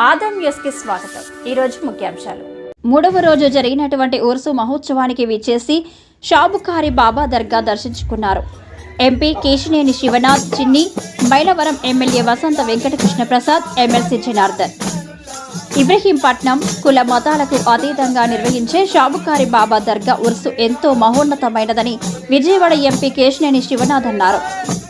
ఆదం న్యూస్కి స్వాగతం. ఈ రోజు ముఖ్యాంశాలు. మూడవ రోజు జరిగినటువంటి ఉర్సు మహోత్సవానికి విచ్చేసి షాబుకారి బాబా దర్గా దర్శించుకున్నారు. MP Kesineni Sivanath Chinni Mylavaram MLA Vasantha Venkata Krishna Prasad MLC Janardhan. Ibrahimpatnam కుల మతాలకు అతీతంగా నిర్వహించే షాబుకారి బాబా దర్గా ఉర్సు ఎంతో మహోన్నతమైనదని విజయవాడ ఎంపీ కేశినేని శివనాథ్ అన్నారు.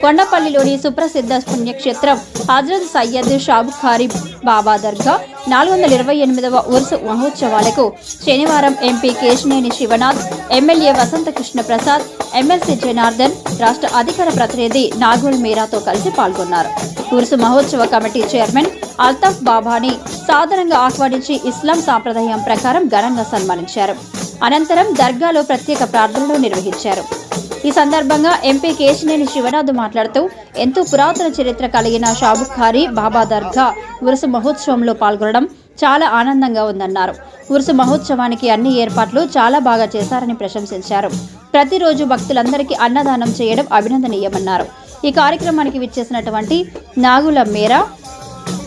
కొండపల్లిలోని సుప్రసిద్ధ పుణ్యక్షేత్రం హజరత్ సయ్యద్ షాబుకారి బాబా దర్గా నాలుగు వందల ఇరవై ఎనిమిదవ ఉరుసు మహోత్సవాలకు శనివారం MP Kesineni Sivanath MLA Vasantha Krishna Prasad MLC Janardhan రాష్ట్ర అధికార ప్రతినిధి నాగోల్ మీరాతో కలిసి పాల్గొన్నారు. ఉర్సు మహోత్సవ కమిటీ చైర్మన్ అల్తాఫ్ బాబాని సాధారణంగా ఆహ్వానించి ఇస్లాం సాంప్రదాయం ప్రకారం ఘనంగా సన్మానించారు. అనంతరం దర్గాలో ప్రత్యేక ప్రార్థనలు నిర్వహించారు. ఈ సందర్భంగా ఎంపీ కేశినేని శివనాథ్ మాట్లాడుతూ ఎంతో పురాతన చరిత్ర కలిగిన షాబుఖారి బాబా దర్గా ఉరుసు మహోత్సవంలో పాల్గొనడం చాలా ఆనందంగా ఉందన్నారు. ఉరుసు మహోత్సవానికి అన్ని ఏర్పాట్లు చాలా బాగా చేశారని ప్రశంసించారు. ప్రతిరోజు భక్తులందరికీ అన్నదానం చేయడం అభినందనీయమన్నారు. ఈ కార్యక్రమానికి విచ్చేసినటువంటి నాగుల మేరా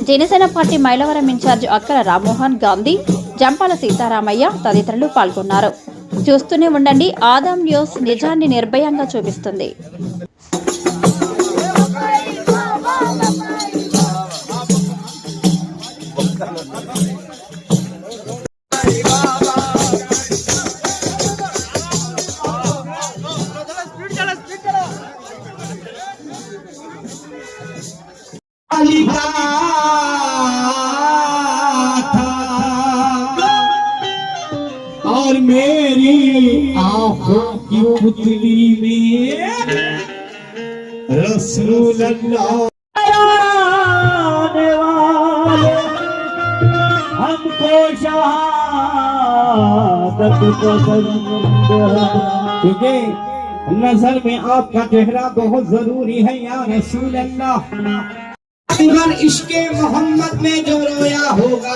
జనసేన పార్టీ మైలవరం ఇన్ఛార్జ్ అక్కల రామ్మోహన్ గాంధీ జంపాల సీతారామయ్య తదితరులు పాల్గొన్నారు. చూస్తూనే ఉండండి. ఆదాం న్యూస్ నిజాన్ని నిర్భయంగా చూపిస్తుంది. Ali میری آنکھوں کی پتلی میں رسول اللہ ہم کو شہادت پسند کیونکہ نظر میں آپ کا چہرہ بہت ضروری ہے یا رسول اللہ۔ عشق محمد میں جو رویا ہوگا۔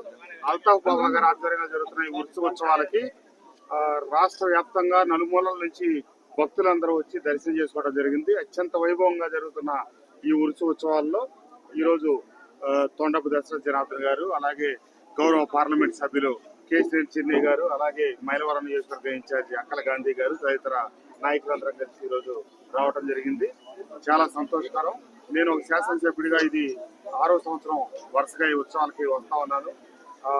అల్తాఫ్ బాబా గారి ఆధ్వర్యంగా జరుగుతున్న ఈ ఉత్సవ ఉత్సవాలకి రాష్ట్ర వ్యాప్తంగా నలుమూలల నుంచి భక్తులందరూ వచ్చి దర్శనం చేసుకోవడం జరిగింది. అత్యంత వైభవంగా జరుగుతున్న ఈ ఉత్సవాల్లో ఈరోజు తొండపు దశరథ జనార్దన్ గారు అలాగే గౌరవ పార్లమెంట్ సభ్యులు కేసీఆర్ చిన్ని గారు అలాగే మైలవరం నియోజకవర్గ ఇన్ఛార్జి అక్కల గాంధీ గారు తదితర నాయకులందరం కలిసి ఈరోజు రావడం జరిగింది. చాలా సంతోషకరం. నేను ఒక శాసనసభ్యుడిగా ఇది ఆరో సంవత్సరం వరుసగా ఈ ఉత్సవాలకి వస్తా ఉన్నాను. ఆ,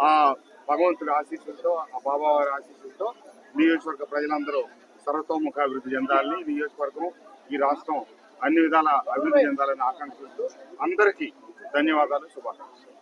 ఆ భగవంతుడి ఆశీస్సులతో ఆ బాబావారి ఆశీస్సులతో నియోజకవర్గ ప్రజలందరూ సర్వతోముఖ అభివృద్ధి చెందాలని నియోజకవర్గం ఈ రాష్ట్రం అన్ని విధాల అభివృద్ధి చెందాలని ఆకాంక్షిస్తూ అందరికీ ధన్యవాదాలు శుభాకాంక్షలు.